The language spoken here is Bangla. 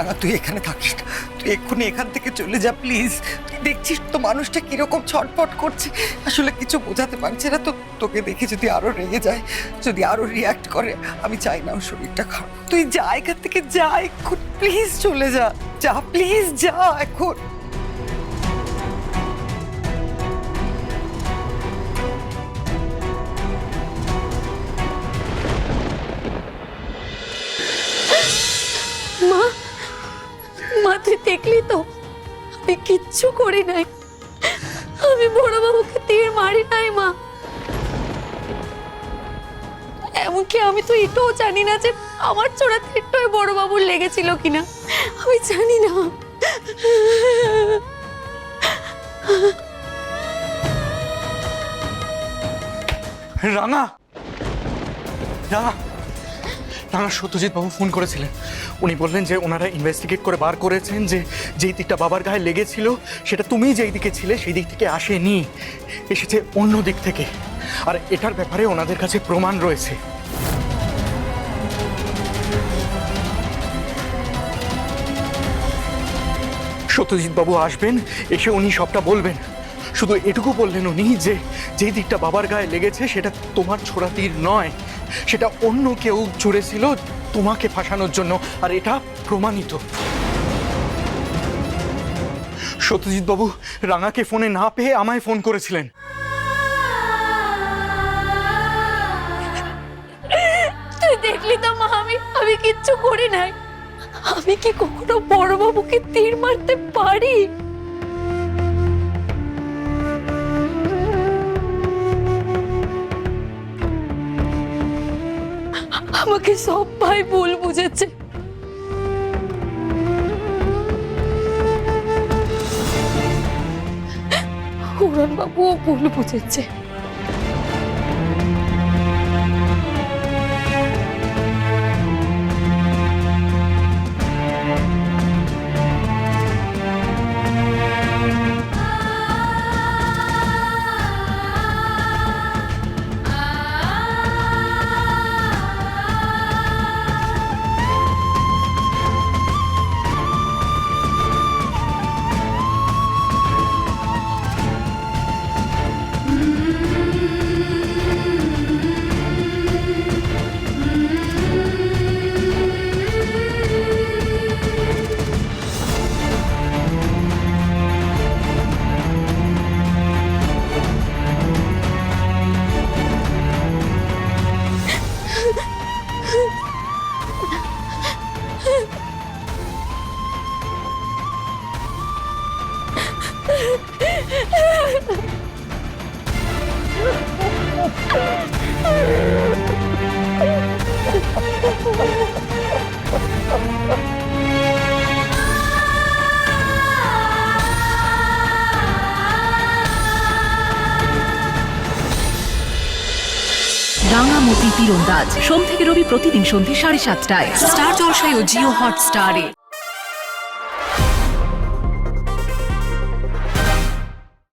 রাঙা তুই এখানে থাকিস না। তুই এক্ষুনি এখান থেকে চলে যা প্লিজ তুই দেখছিস তো মানুষটা কীরকম ছটফট করছে। আসলে কিছু বোঝাতে পারছে না তো। তোকে দেখে যদি আরও রেগে যায়, যদি আরও রিয়াক্ট করে, আমি চাই না ওর শরীরটা খারাপ। তুই যা, এখান থেকে যা এখন প্লিজ চলে যা। যা প্লিজ যা, এখন। তুই দেখলি তো? আমি কিচ্ছু করি নাই। আমি বড়বাবুকে তীর মারি নাই, মা। এমনকি আমি তো এটাও জানি না যে আমার চোরা তীরটা ওই বড়বাবুর লেগেছিল কিনা। আমি জানি না। রাঙা রাঙা রাঙা সত্যজিৎ বাবু ফোন করেছিলেন। উনি বললেন যে ওনারা ইনভেস্টিগেট করে বার করেছেন যে যেই দিকটা বাবার গায়ে লেগেছিল, সেটা তুমি যেই দিকে ছিলে সেই দিক থেকে আসেনি, এসেছে অন্য দিক থেকে। আর এটার ব্যাপারে ওনাদের কাছে প্রমাণ রয়েছে। সত্যজিৎ বাবু আসবেন, এসে উনি সবটা বলবেন। শুধু এটুকু বললেন উনি যে, যেই দিকটা বাবার গায়ে লেগেছে সেটা তোমার ছোড়া তীর নয়। সেটা অন্য কেউ ছুড়েছিল তোমাকে ফাঁসানোর জন্য, আর এটা প্রমাণিত। সত্যজিৎ বাবু রাঙাকে ফোনে না পেয়ে আমায় ফোন করেছিলেন। তুই দেখলি তো মা, আমি আমি কিচ্ছু করি নাই। আমি কি কখনো বড়বাবুকে তীর মারতে পারি? আমাকে সব ভাই ভুল বুঝেছে উড়ান বাবুও ভুল বুঝেছে রাঙামতি তীরন্দাজ। সোম থেকে রবি প্রতিদিন সন্ধ্যে সাড়ে সাতটায়। স্টার জলসায় ও জিও হটস্টারে।